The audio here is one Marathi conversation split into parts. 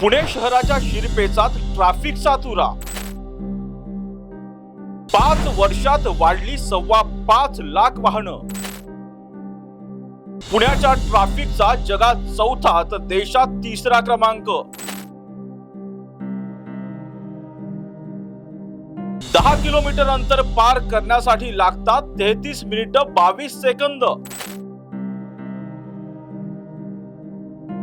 पुणे शहराच्या शिरपेचात ट्रॅफिकचा तुरा. पाच वर्षात वाढली सव्वा पाच लाख वाहनं. पुण्याच्या ट्रॅफिकचा जगात चौथा तर देशात तिसरा क्रमांक. दहा किलोमीटर अंतर पार करण्यासाठी लागतात तेहतीस मिनिटं बावीस सेकंद.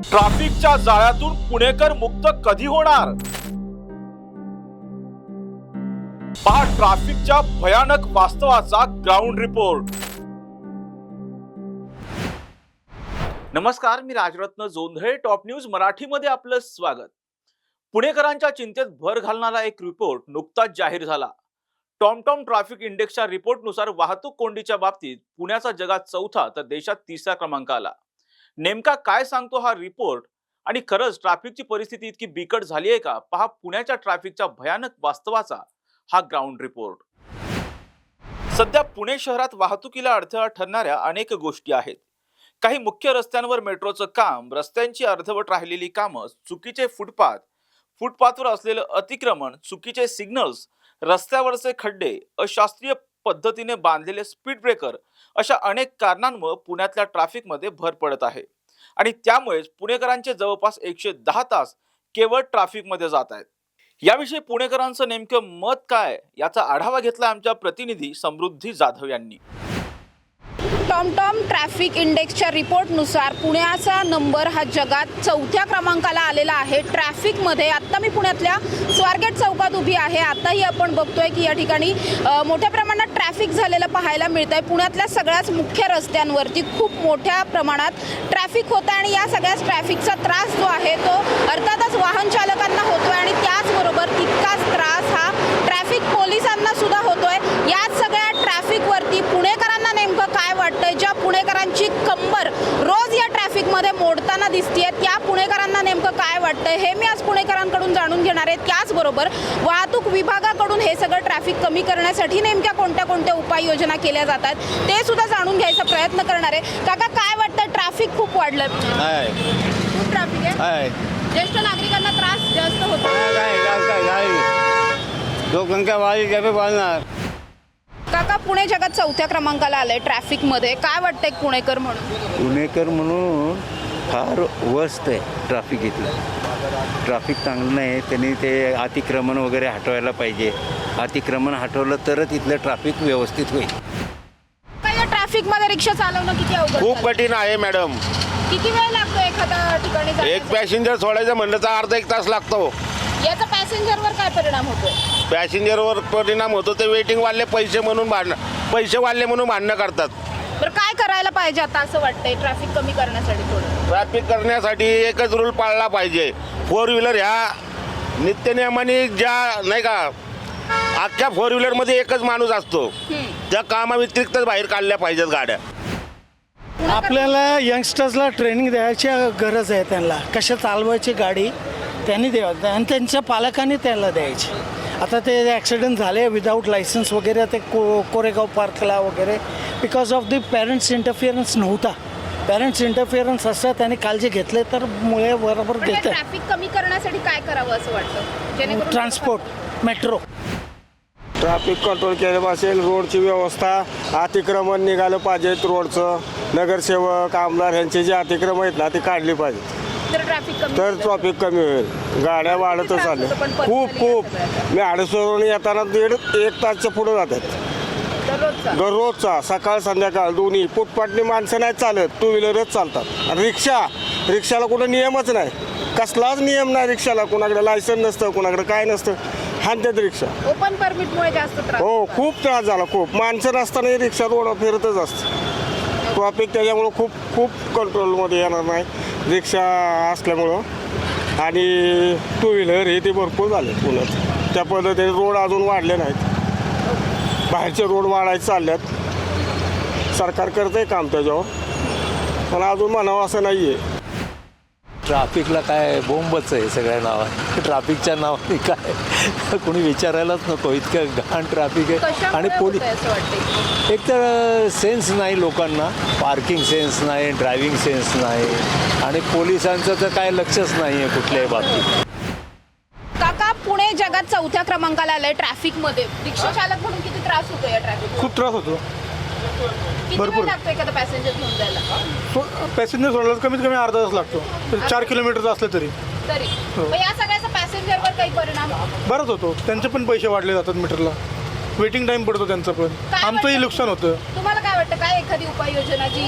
ट्रॅफिकच्या जाळ्यातून पुणेकर मुक्त कधी होणार? पहा ट्रॅफिकच्या भयानक वास्तवाचा ग्राउंड रिपोर्ट नमस्कार मी राजरत्न जोंधळे टॉप न्यूज मराठीमध्ये आपलं स्वागत. पुणेकरांच्या चिंतेत भर घालणारा एक रिपोर्ट नुकताच जाहीर झाला. टॉमटॉम ट्रॅफिक इंडेक्सच्या रिपोर्टनुसार वाहतूक कोंडीच्या बाबतीत पुण्याचा जगात चौथा तर देशात तिसरा क्रमांक आला. नेमका काय सांगतो हा रिपोर्ट आणि खरंच ट्रॅफिकची परिस्थिती इतकी बिकट झाली आहे का? पहा पुण्याच्या ट्रॅफिकच्या भयानक वास्तवाचा हा ग्राउंड रिपोर्ट सध्या पुणे शहरात वाहतुकीला अडथळा ठरणाऱ्या अनेक गोष्टी आहेत. काही मुख्य रस्त्यांवर मेट्रोचं काम रस्त्यांची अर्धवट राहिलेली कामं चुकीचे फुटपाथ फुटपाथवर असलेलं अतिक्रमण चुकीचे सिग्नल्स रस्त्यावरचे खड्डे अशास्त्रीय पद्धतीने बांधलेले स्पीड ब्रेकर अशा अनेक कारणांमुळे पुण्यातल्या ट्रॅफिकमध्ये भर पडत आहे. आणि त्यामुळेच पुणेकरांचे जवळपास एकशे दहा तास केवळ ट्रॅफिकमध्ये जात आहेत. याविषयी पुणेकरांचं नेमकं मत काय? याचा आढावा घेतला आमच्या प्रतिनिधी समृद्धी जाधव यांनी. टॉमटॉम ट्रॅफिक इंडेक्सच्या रिपोर्टनुसार पुण्याचा नंबर हा जगात चौथ्या क्रमांकाला आलेला आहे. ट्रॅफिकमध्ये आत्ता मी पुण्यातल्या स्वारगेट चौकात उभी आहे. आत्ताही आपण बघतोय की या ठिकाणी मोठ्या प्रमाणात ट्रॅफिक झालेलं पाहायला मिळत आहे पुण्यातल्या सगळ्याच मुख्य रस्त्यांवरती खूप मोठ्या प्रमाणात ट्रॅफिक होतं आणि या सगळ्याच ट्रॅफिकचा त्रास जो आहे तो अर्थातच वाहन चालक होतोय आणि त्याचबरोबर तितकाच त्रास हा ट्रॅफिक पोलिसांना सुद्धा होतोय याच सगळ्या ट्रॅफिकवरती पुणेकरांना नेमकं काय वाटतंय ज्या पुणेकरांची कंबर रोज या ट्रॅफिकमध्ये मोडताना दिसतीये त्या पुणेकरांना नेमकं काय वाटतंय हे मी आज पुणेकरांकडून जाणून घेणार आहे. त्याचबरोबर वाहतूक विभागाकडून हे सगळं ट्रॅफिक कमी करण्यासाठी नेमक्या कोणत्या कोणत्या उपाययोजना केल्या जातात ते सुद्धा जाणून घ्यायचा प्रयत्न करणार आहे. काका काय वाटतं ट्रॅफिक खूप. आहे खूप ट्रॅफिक आहे. ज्येष्ठ नागरिकांना त्रास जास्त होतो. लोकसंख्या वाढली वाढणार काका पुणे जगात चौथ्या क्रमांकाला आलंय ट्रॅफिकमध्ये. काय वाटतंय एक पुणेकर म्हणून? पुणेकर म्हणून फार वर्स्ट आहे ट्रॅफिक इथलं. ट्रॅफिक चांगलं नाही त्यांनी ते अतिक्रमण वगैरे हटवायला पाहिजे. अतिक्रमण हटवलं तरच इथलं ट्रॅफिक व्यवस्थित होईल. काय या ट्रॅफिकमध्ये रिक्षा चालवणं किती अवघड खूप? कठीण आहे मॅडम किती वेळ लागतो एखाद्या ठिकाणी एक जाण्यासाठी? पॅसेंजर सोडायचं म्हणलं तर अर्धा एक तास लागतो. याचा पॅसेंजरवर काय परिणाम होतोय? पॅसेंजरवर परिणाम होतो ते वेटिंग वाढले पैसे म्हणून भांडणं पैसे वाढले म्हणून भांडणं करतात. बरं काय करायला पाहिजे आता असं वाटतंय? ट्रॅफिक कमी करण्यासाठी थोडं. ट्रॅफिक करण्यासाठी एकच रूल पाळला पाहिजे. फोर व्हीलर ह्या नित्यनियमाने ज्या नाही का अख्ख्या फोर व्हीलरमध्ये एकच माणूस असतो. त्या कामाव्यतिरिक्तच बाहेर काढल्या पाहिजेत गाड्या. आपल्याला यंगस्टर्सला ट्रेनिंग द्यायची गरज आहे त्यांना. कशा चालवायची गाडी त्यांनी द्यावं. आणि त्यांच्या पालकांनी त्यांना द्यायची. आता ते ॲक्सिडेंट झाले विदाऊट लायसन्स वगैरे ते को कोरेगाव पार्कला वगैरे. Because of the parents interference नव्हता. पॅरेंट्स इंटरफिअरन्स असतं त्यांनी काळजी घेतले तर मुळे बरोबर देतं ट्रॅफिक कमी करण्यासाठी काय करावं असं वाटतं? जेणेकरून ट्रान्सपोर्ट मेट्रो ट्रॅफिक कंट्रोल केलं पाहिजे रोडची व्यवस्था अतिक्रमण निघालं पाहिजेत रोडचं. नगरसेवक आमदार यांचे जे अतिक्रमण आहेत ना ते काढली पाहिजे तर ट्रॅफिक कमी तर होईल. ट्रॉफिक कमी होईल. गाड्या वाढतच पण खूप खूप. मी हडसवरून येताना दीड एक तासच्या पुढे जातात दररोजचा दररोजचा सकाळ संध्याकाळ दोन्ही. फुटपाटनी माणसं नाही चालत. टू व्हीलरच चालतात. आणि रिक्षा रिक्षाला कुठं नियमच नाही. कसलाच नियम नाही रिक्षाला. कुणाकडे लायसन नसतं कुणाकडे काय नसतं. हाणतात रिक्षा. ओपन परमिटमुळे जास्त त्रास हो खूप त्रास झाला खूप. माणसं नसताना रिक्षा रोड फिरतच असते ट्रॉफिक त्याच्यामुळं खूप खूप कंट्रोलमध्ये येणार नाही. रिक्षा असल्यामुळं. आणि टू व्हीलर हे ते भरपूर झाले पुण्यात. त्या पद्धतीने रोड अजून वाढले नाहीत. बाहेरचे रोड वाढायचे चालल्यात. सरकार करतंय काम त्याच्यावर. पण अजून म्हणावं असं नाही आहे ट्राफिकला काय बोंबच आहे सगळ्या नावा ट्राफिकच्या नावाने काय? कोणी विचारायलाच नको इतकं घाण ट्राफिक आहे. आणि पोलीस एक तर सेन्स नाही लोकांना. पार्किंग सेन्स नाही ड्रायव्हिंग सेन्स नाही. आणि पोलिसांचं तर काय लक्षच नाही आहे कुठल्याही बाबतीत. काका पुणे जगात चौथ्या क्रमांकाला आलंय ट्रॅफिकमध्ये रिक्षा चालक म्हणून किती त्रास होतो या ट्रॅफिक खूप त्रास होतो. भरपूर. पॅसेंजर तर कमीत कमी अर्धा तास लागतो. चार किलोमीटरचं असलं तरी. तरी. हो. या सगळ्याचा पॅसेंजरवर काही परिणाम. बरंच होतो. त्यांचे पण पैसे वाढले जातात मीटरला. वेटिंग टाईम पडतो त्यांचं पण. काय आमचंही वाटतं? नुकसान होतं. तुम्हाला काय वाटतं? काय एखादी उपाययोजना जी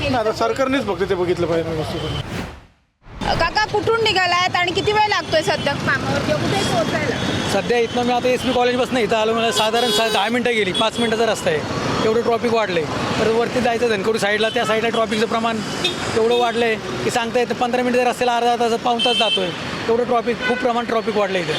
केली आता तर- सरकारनेच फक्त ते बघितलं पाहिजे वस्तू काका कुठून निघालायत आणि किती वेळ लागतोय सध्या कामावर किंवा कुठे पोहोचायला. सध्या इथनं मी आता एस पी कॉलेजपासून इथं आलो. मला साधारण सा दहा मिनटं गेली. पाच मिनटाचा रस्ता आहे. एवढं ट्रॉफिक वाढलं तर वरती जायचं धनकवडी साईडला त्या साईडला ट्रॉफिकचं प्रमाण एवढं वाढलं आहे की सांगता येतं पंधरा मिनिटं रस्त्याला अर्धा तास पाऊन तास जातो आहे एवढं ट्रॉफिक खूप प्रमाण ट्रॉफिक वाढलं इथं.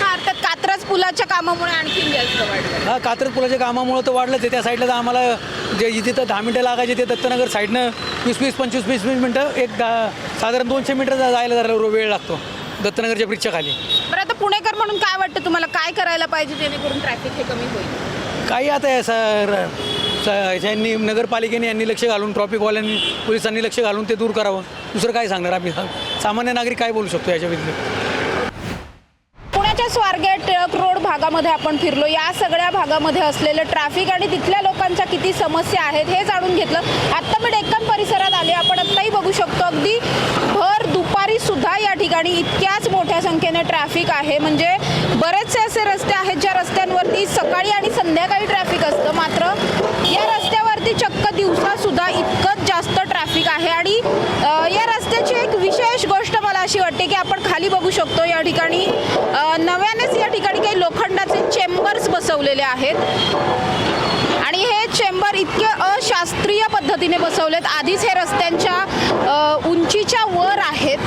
हा अर्थात कात्रज पुलाच्या कामामुळे आणखीन जास्त वाढलं. हा कात्रज पुलाच्या कामामुळं तर वाढलंच आहे. त्या साईडला तर आम्हाला जे जिथे तर दहा मिनटं लागायचे ते दत्तनगर साईडनं वीस वीस पंचवीस वीस वीस मिनटं एक दहा साधारण दोनशे मीटर जायला जरा वेळ लागतो दत्तनगरच्या ब्रिजच्या खाली. बरं आता पुणेकर म्हणून काय वाटतं तुम्हाला? काय करायला पाहिजे जेणेकरून ट्रॅफिक हे कमी होईल? काही आता आहे सर यांनी नगरपालिकेने यांनी लक्ष घालून ट्रॉफिकवाल्यांनी पोलिसांनी लक्ष घालून ते दूर करावं. दुसरं काय सांगणार आम्ही? सामान्य नागरिक काय बोलू शकतो याच्या पुण्याच्या स्वारगेट टिळक रोड भागामध्ये आपण फिरलो. या सगळ्या भागामध्ये असलेलं ट्रॅफिक आणि तिथल्या लोकांच्या किती समस्या आहेत हे जाणून घेतलं. आत्ता मी डेक्कन परिसरात आले. आपण आत्ताही बघू शकतो अगदी भर दुपारी सुद्धा या ठिकाणी इतक्याच मोठ्या संख्येने ट्रॅफिक आहे. म्हणजे बरेचसे असे रस्ते आहेत ज्या रस्त्यांवरती सकाळी आणि संध्याकाळी ट्रॅफिक असतं मात्र या रस्त्यावरती चक्क दिवसा सुद्धा इतकंच जास्त ट्रॅफिक आहे आणि अ, या रस्त्याची एक विशेष गोष्ट मला अशी वाटते की आपण बघू शकतो या ठिकाणी नव्यानेच या ठिकाणी काही लोखंडाचे चेंबर्स बसवलेले आहेत. आणि हे चेंबर इतके अशास्त्रीय पद्धतीने बसवलेत. आधीच हे रस्त्यांच्या उंचीच्या वर आहेत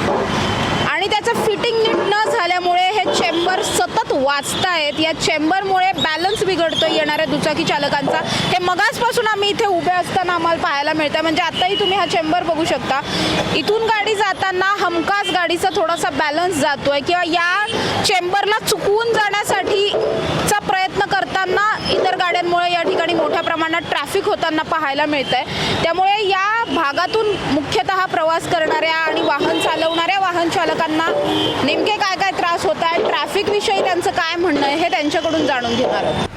आणि त्याचं फिटिंग नीट न झाल्यामुळे हे चेंबर सतत वाचतायत या चेंबरमुळे बॅलन्स बिघडतो येणाऱ्या दुचाकी चालकांचा. हे मगासपासून आम्ही इथे उभे असताना आम्हाला पाहायला मिळतं म्हणजे आताही तुम्ही हा चेंबर बघू शकता. इथून गाडी जाताना हमखास गाडीचा थोडासा बॅलन्स जातोय. किंवा या चेंबरला चुकवून जाण्यासाठीचा गाड्यांमुळे या ठिकाणी मोठ्या प्रमाणात ट्रॅफिक होताना पाहायला मिळत आहे त्यामुळे या भागातून मुख्यतः प्रवास करणाऱ्या आणि वाहन चालवणाऱ्या वाहन चालकांना नेमके काय काय त्रास होत आहेत ट्रॅफिक विषयी त्यांचं काय म्हणणं आहे हे त्यांच्याकडून जाणून घेणार आहोत.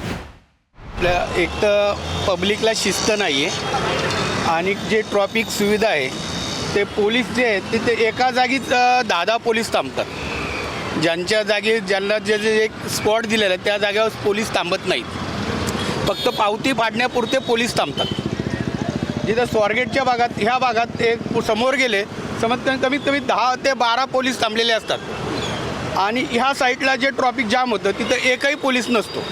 आपल्या एक तर पब्लिकला शिस्त नाही आहे आणि जे ट्रॉफिक सुविधा आहे ते पोलीस जे आहेत ते ते एका जागीच दहा दहा पोलीस थांबतात. ज्यांच्या जागी ज्यांना जे जे एक स्पॉट दिलेलं आहे त्या जागेवर पोलीस थांबत नाहीत. फक्त पावती फाडण्यापुरते पोलीस थांबतात. जिथं स्वारगेटच्या भागात ह्या भागात एक समोर गेले समज कमीत कमी दहा ते बारा पोलीस थांबलेले असतात. आणि ह्या साईडला जे ट्रॉफिक जाम होतं तिथं एकही पोलीस नसतो.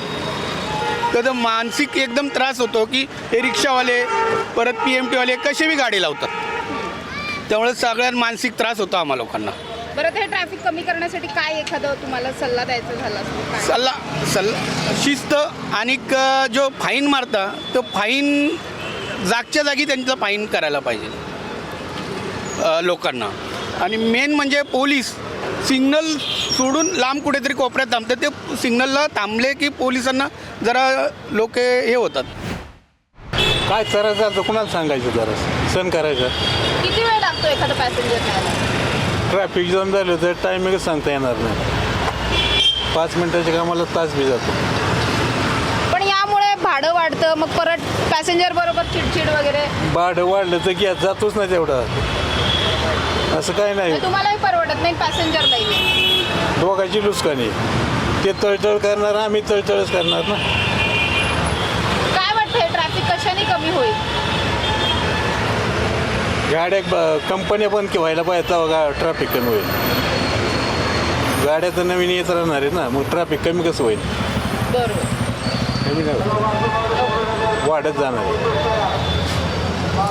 तर मानसिक एकदम त्रास होतो की हे रिक्षावाले परत पी एम टीवाले कसे बी गाडी लावतात. त्यामुळे सगळ्यात मानसिक त्रास होतो आम्हा लोकांना. बरं हे ट्रॅफिक कमी करण्यासाठी काय एखादं तुम्हाला सल्ला द्यायचा झाला असतो काय? सल्ला सल्ला शिस्त आणि जो फाईन मारता तो फाईन जागच्या जागी त्यांचं फाईन करायला पाहिजे अ, लोकांना. आणि मेन म्हणजे पोलीस सिग्नल सोडून लांब कुठेतरी कोपऱ्यात थांबतात. ते सिग्नलला थांबले की पोलिसांना जरा लोक हे होतात. काय करायचं? आता कुणाला सांगायचं जरा? सण करायचं. किती वेळ लागतो एखादा पॅसेंजर न्यायला? ट्रॅफिक जाम झालं तर टायमिंगच सांगता येणार नाही. पाच मिनिटाच्या कामाला तास बी जातो. पण यामुळे भाडं वाढतं मग परत पॅसेंजर बरोबर चिडचिड वगैरे. भाडं वाढलं तर घ्या जातोच नाही तेवढा. असं काय नाही. तुम्हालाही परवडत नाही पॅसेंजरलाही दोघांची लुचकानी ते तळतळ करणार आम्ही तळतळच करणार ना. काय वाटतंय ट्रॅफिक कशाने कमी होईल? गाड्या ब- कंपन्या बंद व्हायला पाहिजे तेव्हा ट्रॅफिक कमी होईल. गाड्या तर नवीन येत राहणार आहे ना मग ट्रॅफिक कमी कसं होईल? बरोबर. कमी नाही होईल. वाढत जाणार आहे.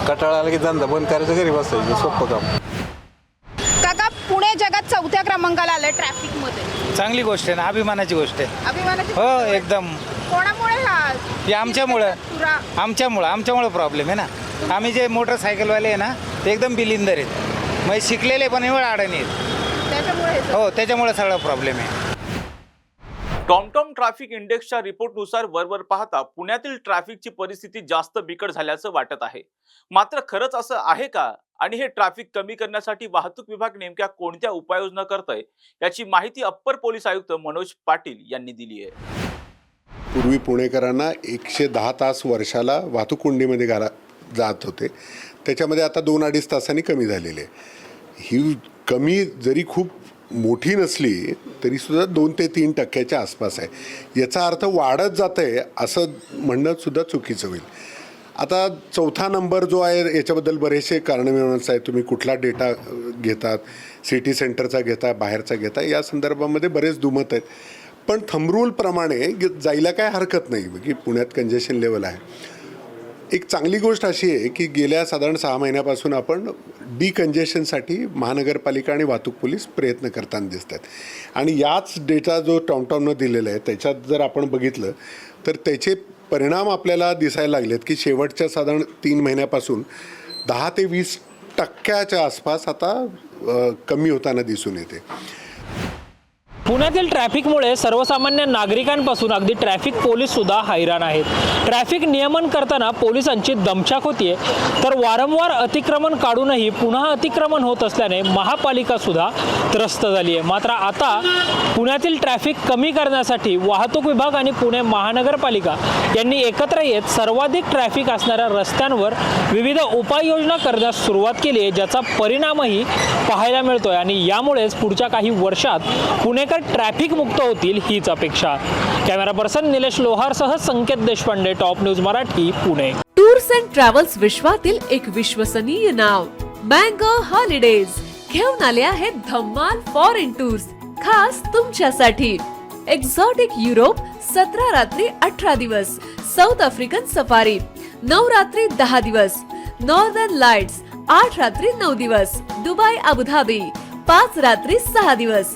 कटाळा आला की धंदा बंद करायचं घरी बसायचं सोपं काम. काका पुणे जगात चौथ्या क्रमांकाला आलंय ट्रॅफिकमध्ये. चांगली गोष्ट आहे ना अभिमानाची गोष्ट आहे. अभिमानाची हो. एकदम. कोणामुळे हा हे आमच्यामुळं. तुरा- आमच्यामुळं आमच्यामुळं प्रॉब्लेम आहे ना. आम्ही जे मोटरसायकलवाले आहे ना ते एकदम बिलिंदर आहेत. मग शिकलेले पण एवढं अडचणी आहेत. त्याच्यामुळे हे हो त्याच्यामुळे सगळा प्रॉब्लेम आहे. टॉमटॉम ट्रॅफिक इंडेक्सच्या रिपोर्टनुसार वरवर पाहता पुण्यातील ट्रॅफिकची परिस्थिती जास्त बिकट झाल्याचं वाटत आहे. मात्र खरंच असं आहे का? आणि हे ट्रॅफिक कमी करण्यासाठी वाहतूक विभाग नेमक्या कोणत्या उपाययोजना करतय? याची माहिती अप्पर पोलीस आयुक्त मनोज पाटील यांनी दिली आहे. पूर्वी पुणेकरांना एकशे दहा तास वर्षाला वाहतूक कोंडीमध्ये घाला जात होते. त्याच्यामध्ये आता दोन अडीच तासांनी कमी झालेले आहे. ही कमी जरी खूप मोठी नसली तरीसुद्धा दोन ते तीन टक्क्याच्या आसपास आहे. याचा अर्थ वाढत जातं आहे असं म्हणणंसुद्धा चुकीचं होईल. आता चौथा नंबर जो आहे याच्याबद्दल बरेचसे कारण मिळवण्याचं आहे तुम्ही कुठला डेटा घेतात सिटी सेंटरचा घेता बाहेरचा घेता या संदर्भामध्ये बरेच दुमत आहेत. पण थंबरूलप्रमाणे जायला काय हरकत नाही. की पुण्यात कंजेशन लेवल आहे. एक चांगली गोष्ट अशी आहे की गेल्या साधारण सहा महिन्यापासून आपण डिकंजेशनसाठी महानगरपालिका आणि वाहतूक पोलीस प्रयत्न करताना दिसत आहेत आणि याच डेटा जो टॉमटॉमनं दिलेला आहे त्याच्यात जर आपण बघितलं तर त्याचे परिणाम आपल्याला दिसायला लागलेत की शेवटच्या साधारण तीन महिन्यापासून दहा ते वीस टक्क्याच्या आसपास आता कमी होताना दिसून येते. पुण्यातील ट्रॅफिकमुळे सर्वसामान्य नागरिकांपासून अगदी ट्रॅफिक पोलीस सुद्धा हैराण आहेत. ट्रॅफिक नियमन करताना पोलिसांची दमछाक होतीये. तर वारंवार अतिक्रमण काढूनही पुन्हा अतिक्रमण होत असल्याने महापालिका सुद्धा त्रस्त झाली आहे मात्र आता पुण्यातील ट्रॅफिक कमी करण्यासाठी वाहतूक विभाग आणि पुणे महानगरपालिका यांनी एकत्र येत सर्वाधिक ट्रॅफिक असणाऱ्या रस्त्यांवर विविध उपाययोजना करण्यास सुरुवात केली आहे ज्याचा परिणामही पाहायला मिळतोय. आणि यामुळेच पुढच्या काही वर्षात पुणेकर ट्रॅफिक मुक्त होतील हीच अपेक्षा. Camera person Nilesh लोहारसह Sanket Deshpande top news Marathi Pune. Tours and travels विश्वातील एक विश्वसनीय नाव मँगो हॉलिडेज. घेऊन आले आहेत धम्माल फॉरेन टूर्स खास तुमच्यासाठी. एक्झॉटिक युरोप सतरा रात्री अठरा दिवस. साऊथ आफ्रिकन सफारी नऊ रात्री दहा दिवस. नॉर्दर्न लाइट्स आठ रात्री नऊ दिवस. दुबई अबुधाबी पाच रात्री सहा दिवस.